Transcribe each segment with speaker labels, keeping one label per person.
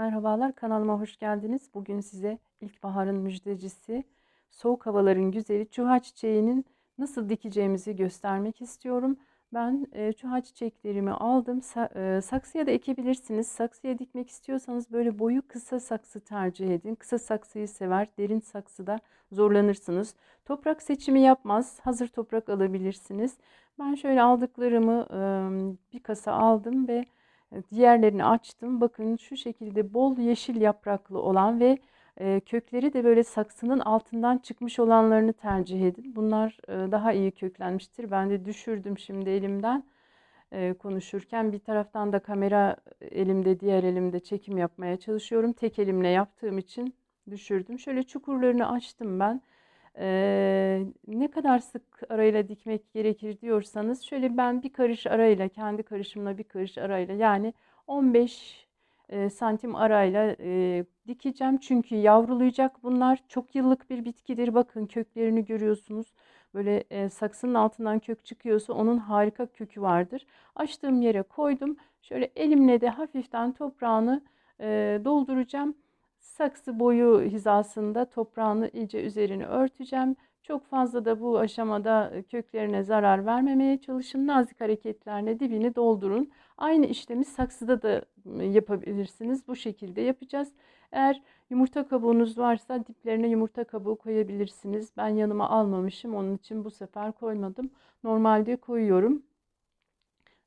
Speaker 1: Merhabalar, kanalıma hoş geldiniz. Bugün size ilkbaharın müjdecisi, soğuk havaların güzeli çuha çiçeğinin nasıl dikeceğimizi göstermek istiyorum. Ben e, çuha çiçeklerimi aldım. Sa- e, saksıya da ekebilirsiniz. Saksıya dikmek istiyorsanız böyle boyu kısa saksı tercih edin. Kısa saksıyı sever, derin saksıda zorlanırsınız. Toprak seçimi yapmaz. Hazır toprak alabilirsiniz. Ben şöyle aldıklarımı e, bir kasa aldım ve Diğerlerini açtım. Bakın şu şekilde bol yeşil yapraklı olan ve e, kökleri de böyle saksının altından çıkmış olanlarını tercih edin. Bunlar e, daha iyi köklenmiştir. Ben de düşürdüm şimdi elimden e, konuşurken. Bir taraftan da kamera elimde, diğer elimde çekim yapmaya çalışıyorum. Tek elimle yaptığım için düşürdüm. Şöyle çukurlarını açtım ben. Eee, ne kadar sık arayla dikmek gerekir diyorsanız şöyle ben bir karış arayla kendi karışımla bir karış arayla yani 15 e, santim arayla e, dikeceğim. Çünkü yavrulayacak bunlar çok yıllık bir bitkidir. Bakın köklerini görüyorsunuz. Böyle e, saksının altından kök çıkıyorsa onun harika kökü vardır. Açtığım yere koydum. Şöyle elimle de hafiften toprağını e, dolduracağım. Saksı boyu hizasında toprağını iyice üzerini örteceğim. Çok fazla da bu aşamada e, köklerine zarar vermemeye çalışın. Nazik hareketlerle dibini doldurun. Aynı işlemi saksıda da yapabilirsiniz. Bu şekilde yapacağız. Eğer yumurta kabuğunuz varsa diplerine yumurta kabuğu koyabilirsiniz. Ben yanıma almamışım. Onun için bu sefer koymadım. Normalde koyuyorum.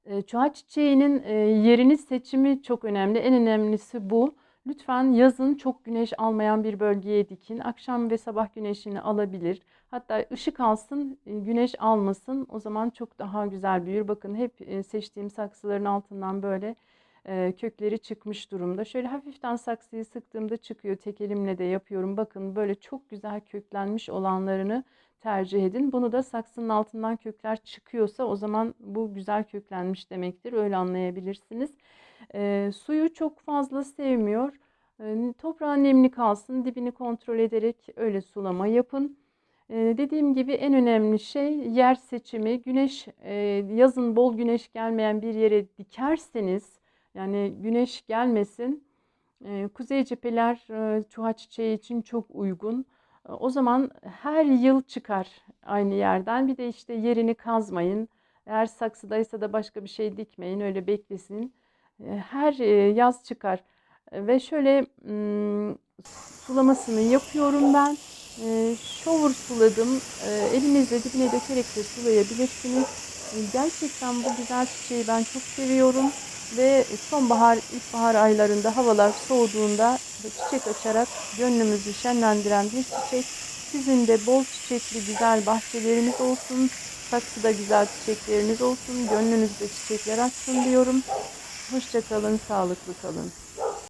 Speaker 1: E, çuha çiçeğinin e, yerini seçimi çok önemli. En önemlisi bu. Lütfen yazın çok güneş almayan bir bölgeye dikin. Akşam ve sabah güneşini alabilir. Hatta ışık alsın, e, güneş almasın. O zaman çok daha güzel büyür. Bakın hep e, seçtiğim saksıların altından böyle kökleri çıkmış durumda. Şöyle hafiften saksıyı sıktığımda çıkıyor. Tek elimle de yapıyorum. Bakın böyle çok güzel köklenmiş olanlarını tercih edin. Bunu da saksının altından kökler çıkıyorsa o zaman bu güzel köklenmiş demektir. Öyle anlayabilirsiniz. E, suyu çok fazla sevmiyor. E, toprağın nemli kalsın. Dibini kontrol ederek öyle sulama yapın. Dediğim gibi en önemli şey yer seçimi. Güneş yazın bol güneş gelmeyen bir yere dikerseniz yani güneş gelmesin. E, kuzey cepheler e, çuha çiçeği için çok uygun. E, o zaman her yıl çıkar aynı yerden. Bir de işte yerini kazmayın. Eğer saksıdaysa da başka bir şey dikmeyin. Öyle beklesin. Her yaz çıkar. Ve şöyle sulamasını yapıyorum ben. Shower suladım. Elinizle dibine dökerek de sulayabilirsiniz. Gerçekten bu güzel çiçeği ben çok seviyorum. Ve sonbahar, ilkbahar aylarında havalar soğuduğunda çiçek açarak gönlümüzü şenlendiren bir çiçek. Sizin de bol çiçekli güzel bahçeleriniz olsun. Saksıda güzel çiçekleriniz olsun. Gönlünüzde çiçekler açsın diyorum. Hoşçakalın, sağlıklı kalın.